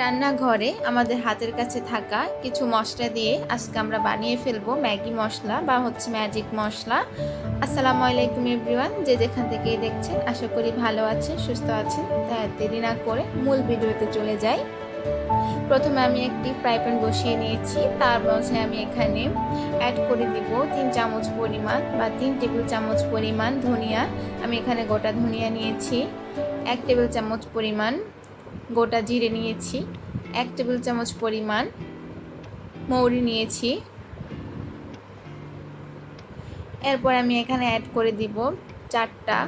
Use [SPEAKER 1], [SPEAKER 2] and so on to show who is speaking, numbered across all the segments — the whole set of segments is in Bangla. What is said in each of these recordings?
[SPEAKER 1] রান্নাঘরে আমাদের হাতের কাছে থাকা কিছু মশলা দিয়ে আজকে আমরা বানিয়ে ফেলব ম্যাগি মশলা বা হচ্ছে ম্যাজিক মশলা। আসসালামু আলাইকুম এভরিওয়ান যে যেখান থেকে দেখছেন, আশা করি ভালো আছেন, সুস্থ আছেন। তাই দেরি না করে মূল ভিডিওতে চলে যাই। প্রথমে আমি একটি ফ্রাই প্যান বসিয়ে নিয়েছি, তার মধ্যে আমি এখানে অ্যাড করে দিব তিন চামচ পরিমাণ বা তিন টেবিল চামচ পরিমাণ ধনিয়া। আমি এখানে গোটা ধনিয়া নিয়েছি, এক টেবিল চামচ পরিমাণ গোটা জিরে নিয়েছি, এক টেবিল চামচ পরিমাণ মৌরি নিয়েছি। এরপর আমি এখানে অ্যাড করে দিব চারটা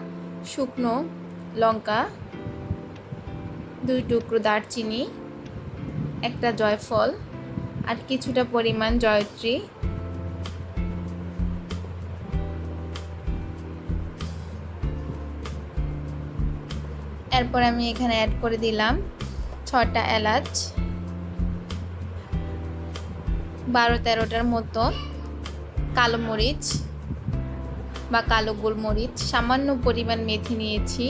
[SPEAKER 1] শুকনো লঙ্কা, দুই টুকরো দারচিনি, একটা জয়ফল, আর কিছুটা পরিমাণ জয়ত্রী। এরপর আমি এখানে অ্যাড করে দিলাম ছটা এলাচ, বারো তেরোটার মতো কালো মরিচ বা কালো গোলমরিচ, সামান্য পরিমাণ মেথি নিয়েছি।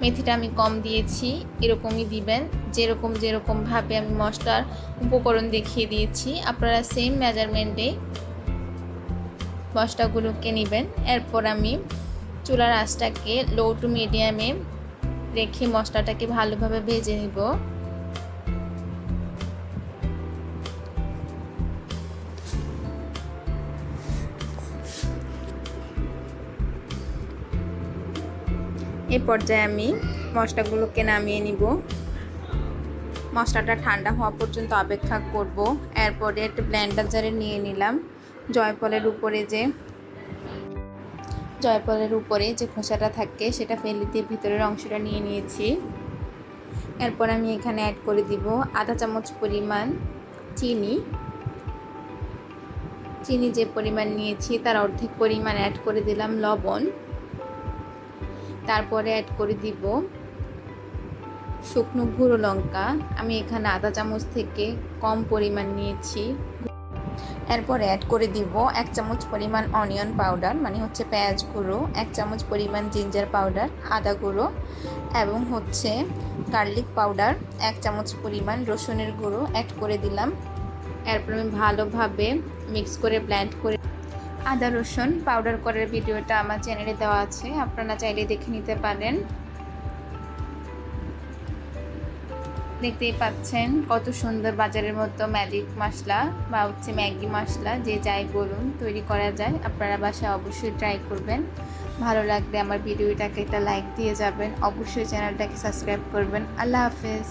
[SPEAKER 1] মেথিটা আমি কম দিয়েছি, এরকমই দিবেন। যেরকম যেরকমভাবে আমি মশলার উপকরণ দেখিয়ে দিয়েছি, আপনারা সেম মেজারমেন্টে মশলাগুলোকে নেবেন। এরপর আমি চুলার আঁচটাকে লো টু মিডিয়ামে রেখে মশলাটাকে ভালোভাবে ভেজে নিব। এই পর্যায়ে আমি মশলাগুলোকে নামিয়ে নিব। মশলাটা ঠান্ডা হওয়া পর্যন্ত অপেক্ষা করব। এরপরে একটা ব্ল্যান্ডার জারে নিয়ে নিলাম। জয়ফলের উপরে যে জয়ফলের উপরে যে খোসাটা থাকে, সেটা ফেলে দিয়ে ভিতরের অংশটা নিয়ে নিয়েছি। এরপর আমি এখানে অ্যাড করে দিব আধা চামচ পরিমাণ চিনি। চিনি যে পরিমাণ নিয়েছি, তার অর্ধেক পরিমাণ অ্যাড করে দিলাম লবণ। তারপরে অ্যাড করে দিব শুকনো গুঁড়ো লঙ্কা। আমি এখানে আধা চামচ থেকে কম পরিমাণ নিয়েছি। এরপর অ্যাড করে দিব এক চামচ পরিমাণ অনিয়ন পাউডার মানে হচ্ছে পেঁয়াজ গুঁড়ো, এক চামচ পরিমাণ জিঞ্জার পাউডার আদা গুঁড়ো এবং হচ্ছে গার্লিক পাউডার এক চামচ পরিমাণ রসুনের গুঁড়ো অ্যাড করে দিলাম। এরপর আমি ভালোভাবে মিক্স করে ব্ল্যান্ড করে আদা রসুন পাউডার করার ভিডিওটা আমার চ্যানেলে দেওয়া আছে, আপনারা চাইলে দেখে নিতে পারেন। দেখতেই পাচ্ছেন কত সুন্দর বাজারের মতো ম্যাজিক মশলা বা হচ্ছে ম্যাগি মশলা, যে যাই বলুন তৈরি করা যায়। আপনারা বাসায় অবশ্যই ট্রাই করবেন। ভালো লাগলে আমার ভিডিওটাকে একটা লাইক দিয়ে যাবেন। অবশ্যই চ্যানেলটাকে সাবস্ক্রাইব করবেন। আল্লাহ হাফেজ।